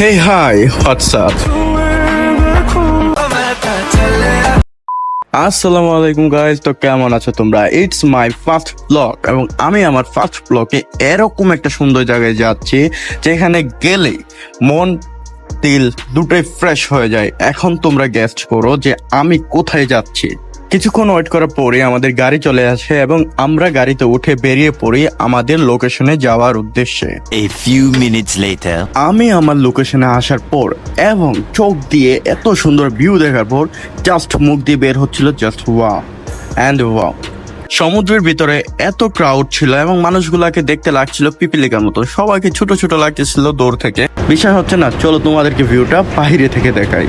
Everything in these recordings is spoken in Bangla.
হে হাই হোয়াটসঅ্যাপ আসসালামু আলাইকুম গাইজ তো কেমন আছো তোমরা? ইটস মাই ফার্স্ট ব্লগ এবং আমি আমার ফার্স্ট ব্লগে এরকম একটা সুন্দর জায়গায় যাচ্ছি, যেখানে গেলে মন, তিল দুটোই ফ্রেশ হয়ে যায়। এখন তোমরা গেস্ট করো যে আমি কোথায় যাচ্ছি। কিছুক্ষণ ওয়েট করার পরে আমাদের গাড়ি চলে আসে এবং আমরা গাড়িতে উঠে বেরিয়ে পড়ি আমাদের লোকেশনে যাওয়ার উদ্দেশ্যে। A few minutes later. আমি আমার লোকেশনে আসার পর এবং চোখ দিয়ে এত সুন্দর ভিউ দেখার পর জাস্ট মুখ দিয়ে বের হচ্ছিল জাস্ট ওয়া অ্যান্ড ওয়া সমুদ্রের ভিতরে এত ক্রাউড ছিল এবং মানুষগুলাকে দেখতে লাগছিল পিপিলিকার মতো। সবাইকে ছোট ছোট লাগতেছিল দূর থেকে। বিষয় হচ্ছে না চলো তোমাদেরকে ভিউটা বাইরে থেকে দেখাই।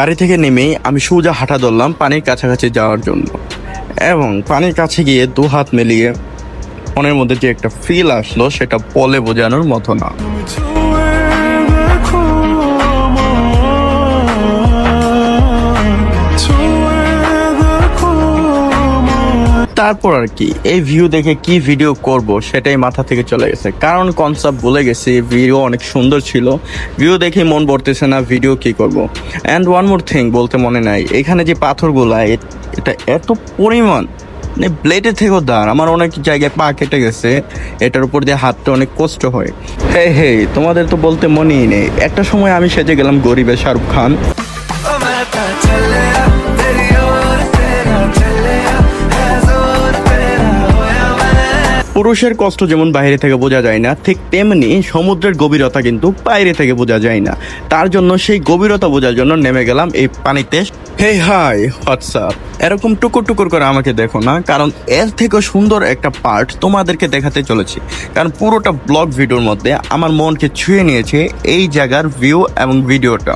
গাড়ি থেকে নেমেই আমি সোজা হাঁটা ধরলাম পানির কাছাকাছি যাওয়ার জন্য। এবং পানির কাছে গিয়ে দু হাত মিলিয়ে মনের মধ্যে যে একটা ফিল আসলো, সেটা বলে বোঝানোর মতো না। তারপর আর কি, এই ভিউ দেখে কি ভিডিও করব সেটাই মাথা থেকে চলে গেছে। কারণ কনসেপ্ট ভুলে গেছি ভিডিও অনেক সুন্দর ছিল। ভিউ দেখে মন পড়তেছে না ভিডিও কি করব? অ্যান্ড ওয়ান মোর থিং বলতে মনে নাই, এখানে যে পাথরগুলা এটা এত পরিমাণ মানে ব্লেডের থেকেও দাঁড়। আমার অনেক জায়গায় পা কেটে গেছে, এটার উপর দিয়ে হাতটা অনেক কষ্ট হয়। হে হে, তোমাদের তো বলতে মনেই নেই। একটা সময় আমি সেজে গেলাম গরিবের শাহরুখ খান। পুরুষের কষ্ট যেমন বাইরে থেকে বোঝা যায় না, ঠিক তেমনি সমুদ্রের গভীরতা কিন্তু বাইরে থেকে বোঝা যায় না। তার জন্য সেই গভীরতা বোঝার জন্য নেমে গেলাম এই পানিতে। হে হাই হোয়াটসঅ্যাপ এরকম টুকুর টুকুর করে আমাকে দেখো না, কারণ এর থেকে সুন্দর একটা পার্ট তোমাদেরকে দেখাতে চলেছি। কারণ পুরোটা ব্লগ ভিডিওর মধ্যে আমার মনকে ছুঁয়ে নিয়েছে এই জায়গার ভিউ এবং ভিডিওটা